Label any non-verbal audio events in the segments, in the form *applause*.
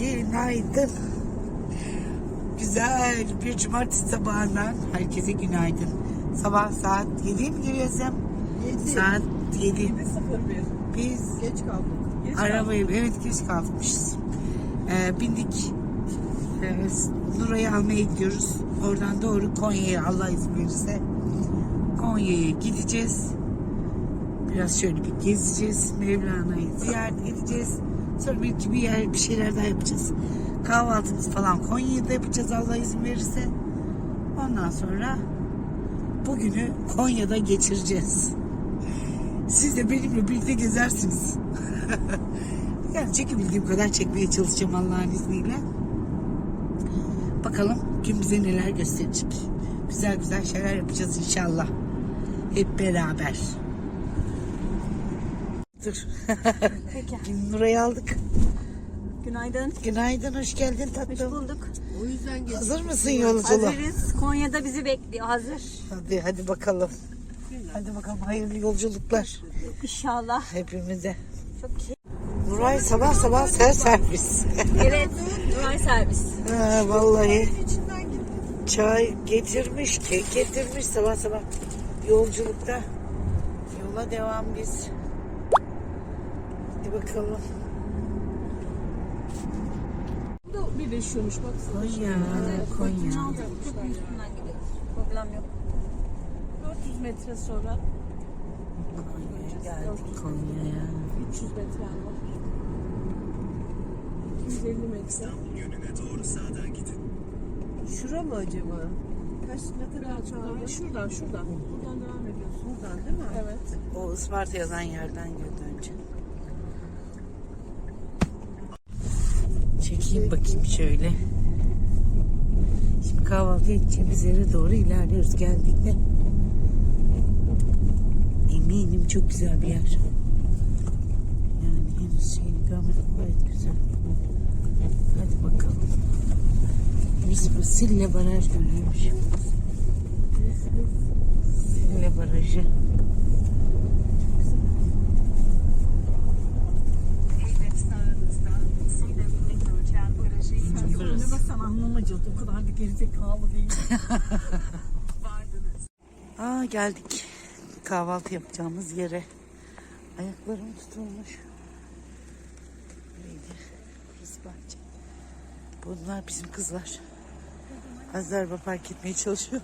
Günaydın. Güzel bir cumartesi sabahından herkese günaydın. Sabah saat 7'ye mi giriyorsam? Saat 7. 7.01. Biz Geç kaldık. Geç arabayı evet geç kalkmışız. Ee, bindik. Ee, Nuray'ı almaya gidiyoruz. Oradan doğru Konya'ya Allah izin verirse Konya'ya gideceğiz. Biraz şöyle bir gezeceğiz. Mevlana'yı ziyaret edeceğiz. Sonra belki bir yer bir şeyler daha yapacağız. Kahvaltımız falan Konya'da yapacağız Allah izin verirse. Ondan sonra bugünü Konya'da geçireceğiz. Siz de benimle birlikte gezersiniz. *laughs* yani çekebildiğim kadar çekmeye çalışacağım Allah'ın izniyle. Bakalım gün bize neler gösterecek. Güzel güzel şeyler yapacağız inşallah. Hep beraber. Dur. Peki. Nuray'ı aldık. Günaydın. Günaydın, hoş geldin Hoş tatlım. bulduk. O yüzden geç. Hazır mısın yolculuğa? Hazırız. Konya'da bizi bekliyor. Hazır. Hadi, hadi bakalım. Hadi bakalım hayırlı yolculuklar İnşallah. hepimize. Çok iyi. Nuray sabah sabah ser servis. Evet. Duvar servis. Ha, vallahi çay getirmiş, kek getirmiş sabah sabah yolculukta. Yola devam biz. Hadi bakalım. Bu da birleşiyormuş baksana. Konya, Konya. Üstünden gidiyoruz. Problem yok. 400 metre sonra Konya'ya geldik Konya'ya. 300 metre var. 250 metre. yönüne doğru sağdan gidin. Şura mı acaba? Kaç ne kadar kaldı? Şuradan şuradan. Buradan devam ediyorsun. Buradan değil mi? Evet. O Isparta yazan yerden girdi önce. Çekeyim bakayım şöyle. Şimdi kahvaltı edeceğimiz yere doğru ilerliyoruz geldiğinde. Eminim çok güzel bir yer. Yani henüz şeyini görmedim. Gayet güzel. Hadi bakalım. Burası bu Sille Baraj görüyormuş. Sille Barajı. Evet sağınızda Sile Metrojen Barajı Anlamacıldı. O kadar da gerizekalı değil. *laughs* vardınız. Aa geldik. Kahvaltı yapacağımız yere. Ayaklarım tutulmuş. Neydi? Biz bahçe. Bunlar bizim kızlar. Azerba park etmeye çalışıyor.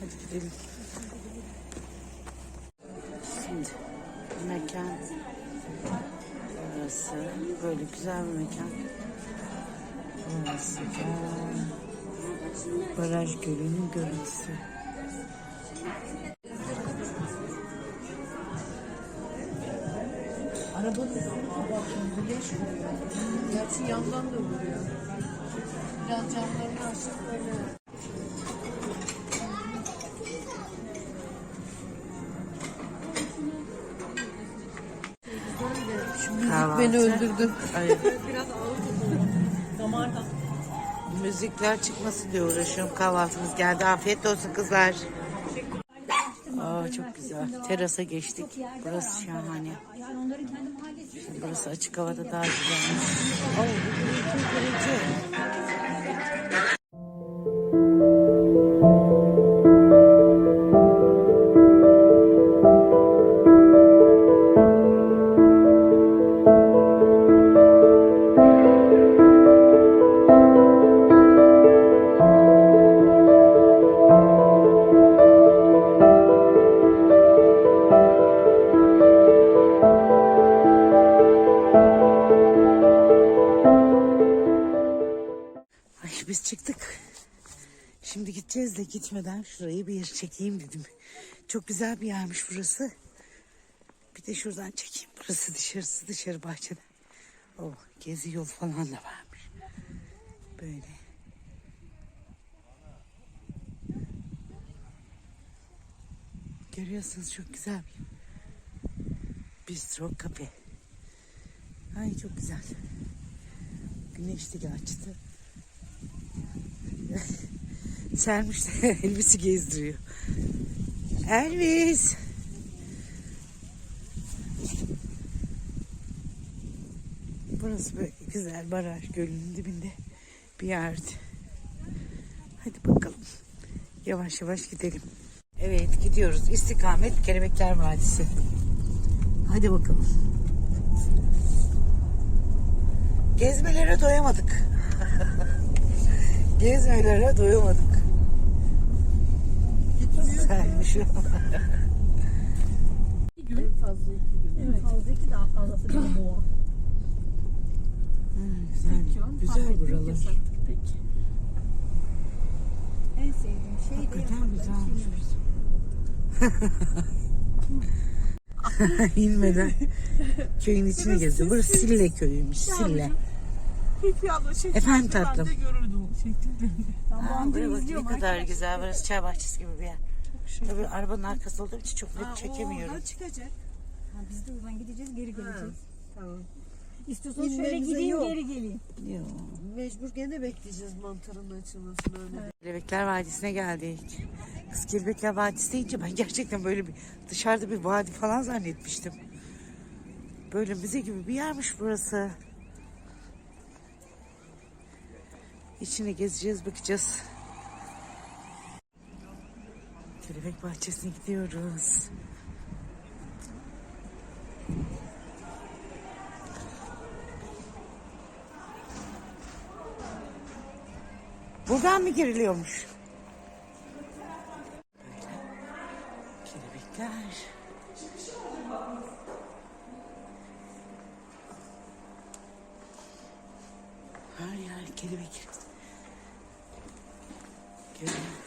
Hadi gidelim. Şimdi mekan burası. Böyle güzel bir mekan. Burası da Baraj Gölü'nün görüntüsü. Arabanın bak şimdi güneş vuruyor. Gerçi yandan da vuruyor. Biraz camlarını açıp böyle. Beni öldürdü. Biraz Damardan. müzikler çıkmasın diye uğraşıyorum. Kahvaltımız geldi. Afiyet olsun kızlar. Aa, çok güzel. Terasa geçtik. Burası şahane. Şimdi burası açık havada daha güzelmiş. Bu gürültü, Biz çıktık. Şimdi gideceğiz de gitmeden şurayı bir yer çekeyim dedim. Çok güzel bir yermiş burası. Bir de şuradan çekeyim. Burası dışarısı dışarı bahçede. Oh, gezi yol falan da varmış. Böyle. Görüyorsunuz çok güzel bir bistro kafe. Ay çok güzel. Güneşli de açtı. Sermiş de *laughs* Elvis'i gezdiriyor. Elvis. Burası böyle güzel baraj gölünün dibinde bir yerdi. Hadi bakalım. Yavaş yavaş gidelim. Evet gidiyoruz. İstikamet Kelebekler Vadisi. Hadi bakalım. Gezmelere doyamadık. *laughs* Gezmelere doyamadık. *laughs* Güzelmiş. En fazla iki gün. En fazla iki daha fazlası bir boğa. güzel, güzel buralar. En sevdiğim şey de Hakikaten güzelmiş. *laughs* İnmeden köyün içini gezdi. Burası Sille köyüymüş. Sille. Peki abla şey Efendim ben tatlım. de görürdüm şekilde. Aa, buraya bak ne kadar güzel. Burası çay bahçesi gibi bir yer. Tabii arabanın arkası olduğu için çok net çekemiyorum. çıkacak. Ha, biz de oradan gideceğiz geri geleceğiz. Tamam. İstiyorsanız şöyle gideyim yok. geri geleyim. Yok. Mecbur gene bekleyeceğiz mantarın açılmasını öyle. Kelebekler Vadisi'ne geldik. Kız Kelebekler Vadisi deyince ben gerçekten böyle bir dışarıda bir vadi falan zannetmiştim. Böyle müze gibi bir yermiş burası. İçine gezeceğiz, bakacağız. Kelebek bahçesine gidiyoruz. Buradan mı giriliyormuş? Böyle kelebekler. Her yer kelebek. Görüyor.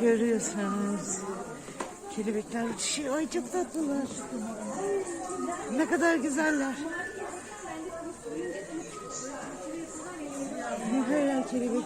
Görüyorsunuz. Uçuşuyor. Ay çok tatlılar. Ne kadar güzeller. Ne yer kelebek.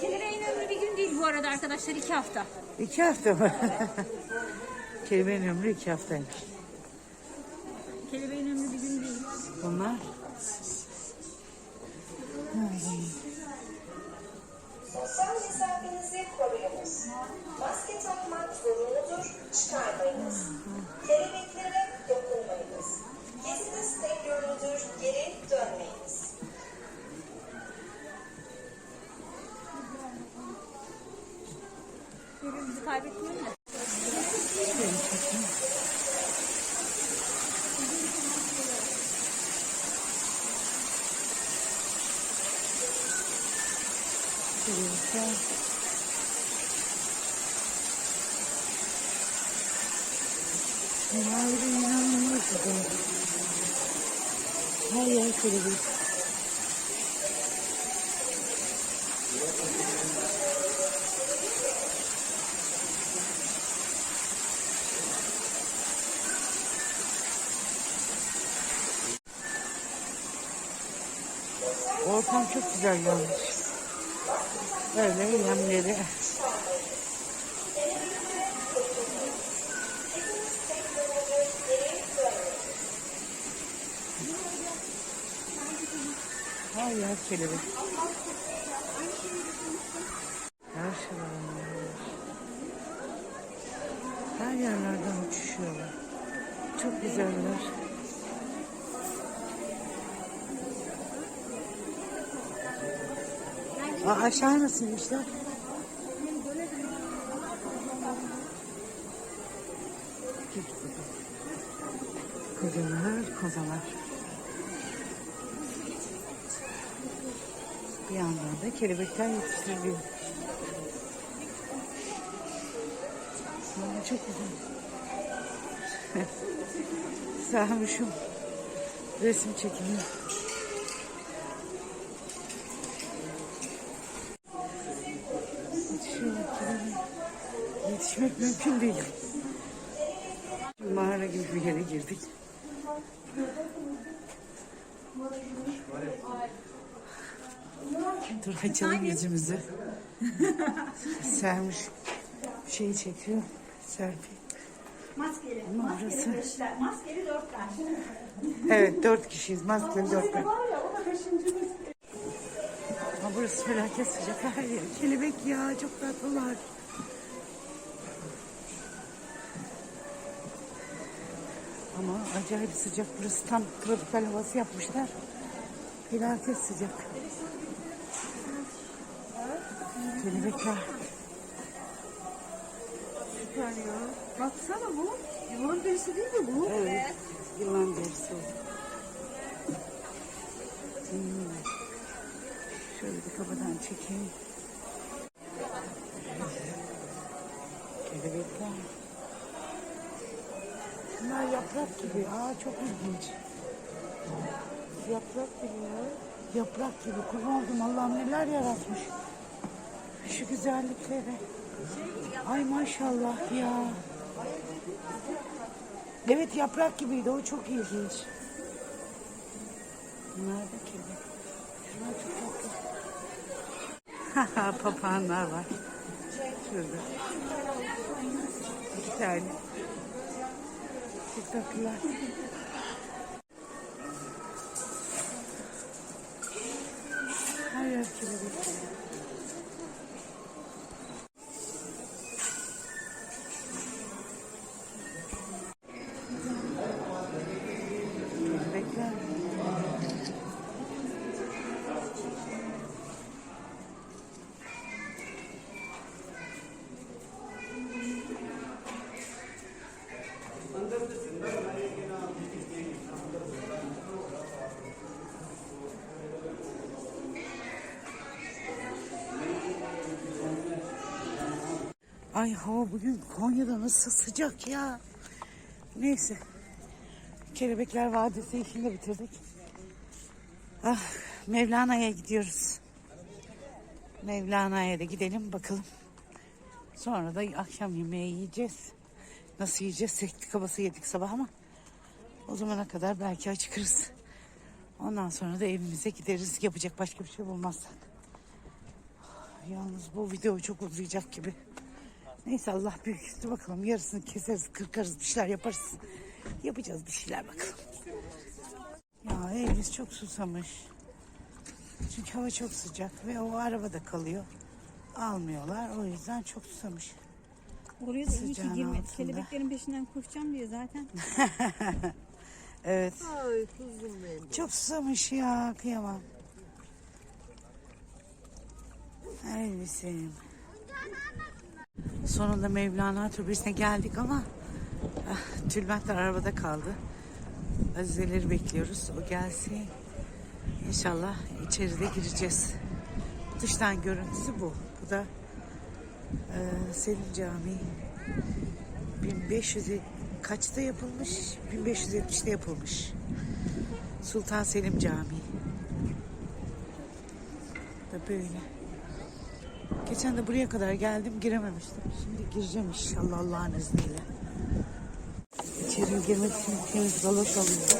Kelebeğin ömrü bir gün değil bu arada arkadaşlar iki hafta. İki hafta mı? *laughs* Kelebeğin ömrü iki haftaymış. Kelebeğin ömrü bir gün değil. Bunlar Sosyal Maske takmak zorunludur, çıkarmayınız. Kelebeklere dokunmayınız. Geziniz tek yönlüdür, geri dönmeyiniz. Birbirimizi kaybetmeyelim de. kelebekler. Bunlar da inanılmaz güzel. Her yer kelebek. Ortam çok güzel gelmiş. Böyle yemleri. Her yer kelebek. Her şey var. Her yerlerden uçuşuyorlar. Çok güzeller. Aa, aşağı? Git bakalım. Kocalar, kozalar. Bir yandan da kelebekler yetiştiriliyor. Aa, çok güzel. *laughs* Sarmışım. Resim çekimi. Yetişmek mümkün değil. Mağara gibi bir yere girdik. Dur açalım yüzümüzü. Sermiş şeyi çekiyor. Serpi. Maskeli. Ama burası. beşler. Maskeli dörtler. Evet dört kişiyiz. Maskeli dörtler. Ama burası felaket sıcak. Her yer kelebek ya. Çok tatlılar. ama acayip sıcak. Burası tam tropikal havası yapmışlar. Felaket sıcak. Kelebekler. Süper ya. Baksana bu. Yılan derisi değil mi bu? Evet. Yılan derisi. Hmm. Şöyle bir kafadan çekeyim. Kelebekler. Bunlar yaprak gibi. Aa çok ilginç. Yaprak gibi ya. Yaprak gibi. Kurban oldum Allah'ım neler yaratmış. Şu güzelliklere. Ay maşallah ya. Evet yaprak gibiydi. O çok ilginç. Bunlar da. Şunlar çok tatlı. *laughs* Haha papağanlar var. Şurada. İki tane. Çok tatlılar. Her yer. Ay hava bugün Konya'da nasıl sıcak ya. Neyse. Kelebekler Vadisi işini de bitirdik. Ah, Mevlana'ya gidiyoruz. Mevlana'ya da gidelim bakalım. Sonra da akşam yemeği yiyeceğiz. Nasıl yiyeceğiz? Sekti kabası yedik sabah ama o zamana kadar belki acıkırız. Ondan sonra da evimize gideriz. Yapacak başka bir şey bulmazsak. Yalnız bu video çok uzayacak gibi. Neyse Allah büyük. Dur bakalım yarısını keseriz, kırkarız, bir şeyler yaparız. Yapacağız bir şeyler bakalım. Ya evimiz çok susamış. Çünkü hava çok sıcak ve o arabada kalıyor. Almıyorlar. O yüzden çok susamış. Oraya da iyi ki Sıcağın girme. altında. Kelebeklerin peşinden koşacağım diye zaten. *laughs* Evet. Ay kuzum benim. Çok susamış ya. Kıyamam. Elbisem. Sonunda Mevlana Türbesi'ne geldik ama ah, tülbentler arabada kaldı. Azizeleri bekliyoruz. O gelsin. İnşallah içeride gireceğiz. Dıştan görüntüsü bu. Bu da e, Selim Camii. 1500 kaçta yapılmış? 1570'te yapılmış. Sultan Selim Camii. Da böyle. Geçen de buraya kadar geldim girememiştim. Şimdi gireceğim inşallah Allah'ın izniyle. İçeri girmek için temiz galoş alıyoruz.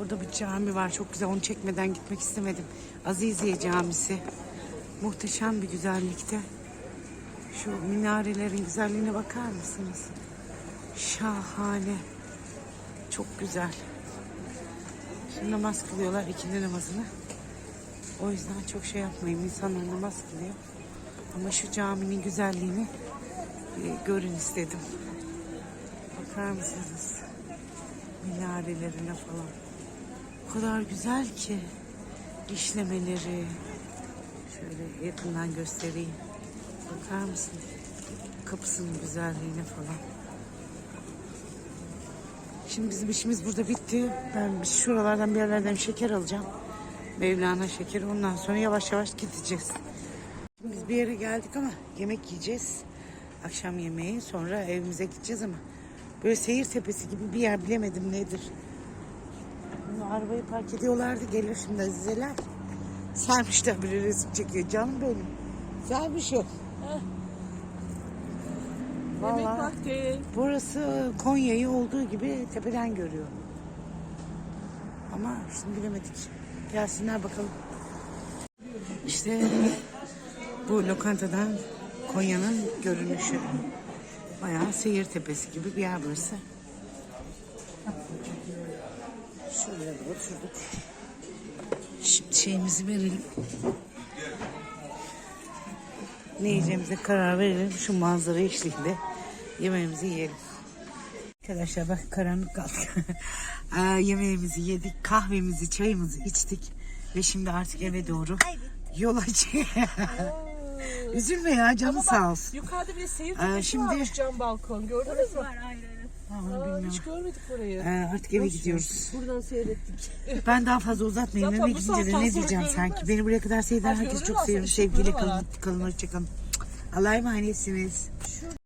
Burada bir cami var. Çok güzel. Onu çekmeden gitmek istemedim. Aziziye Camisi. Muhteşem bir güzellikte. Şu minarelerin güzelliğine bakar mısınız? Şahane. Çok güzel. Şimdi namaz kılıyorlar ikindi namazını. O yüzden çok şey yapmayın. İnsanlar namaz kılıyor. Ama şu caminin güzelliğini e, görün istedim. Bakar mısınız? Minarelerine falan. Kadar güzel ki işlemeleri. Şöyle yakından göstereyim. Bakar mısınız? Kapısının güzelliğine falan. Şimdi bizim işimiz burada bitti. Ben şuralardan bir yerlerden şeker alacağım. Mevlana şekeri. Ondan sonra yavaş yavaş gideceğiz. Biz bir yere geldik ama yemek yiyeceğiz. Akşam yemeği. Sonra evimize gideceğiz ama böyle seyir tepesi gibi bir yer bilemedim nedir. Arabayı park ediyorlardı. Gelir şimdi Azizeler. Sermişler bir resim çekiyor. Canım benim. Sermiş yok. Yemek Vallahi vakti. burası Konya'yı olduğu gibi tepeden görüyor. Ama şimdi bilemedik. Gelsinler bakalım. İşte bu lokantadan Konya'nın görünüşü. Bayağı seyir tepesi gibi bir yer burası. Şöyle oturduk. Şimdi şeyimizi verelim. Ne yiyeceğimize karar verelim. Şu manzara eşliğinde yemeğimizi yiyelim. Arkadaşlar bak karanlık kaldık. *laughs* Aa, yemeğimizi yedik, kahvemizi, çayımızı içtik. Ve şimdi artık eve doğru yola. *laughs* Üzülme ya canın sağ olsun. Yukarıda bir seyir Ee, tepesi şimdi- varmış cam balkon. Gördünüz mü? Ha, onu Aa, bilmiyorum. hiç görmedik orayı. Ee, artık eve gidiyoruz. Buradan seyrettik. *laughs* Ben daha fazla uzatmayayım. Zaten Eve bu gidince de saatten ne sonra diyeceğim görünmez. sanki. Beni buraya kadar seyreden herkes çok aslında, seviyorum. Sevgiyle var. kalın, kalın hoşçakalın. Allah'a emanetsiniz.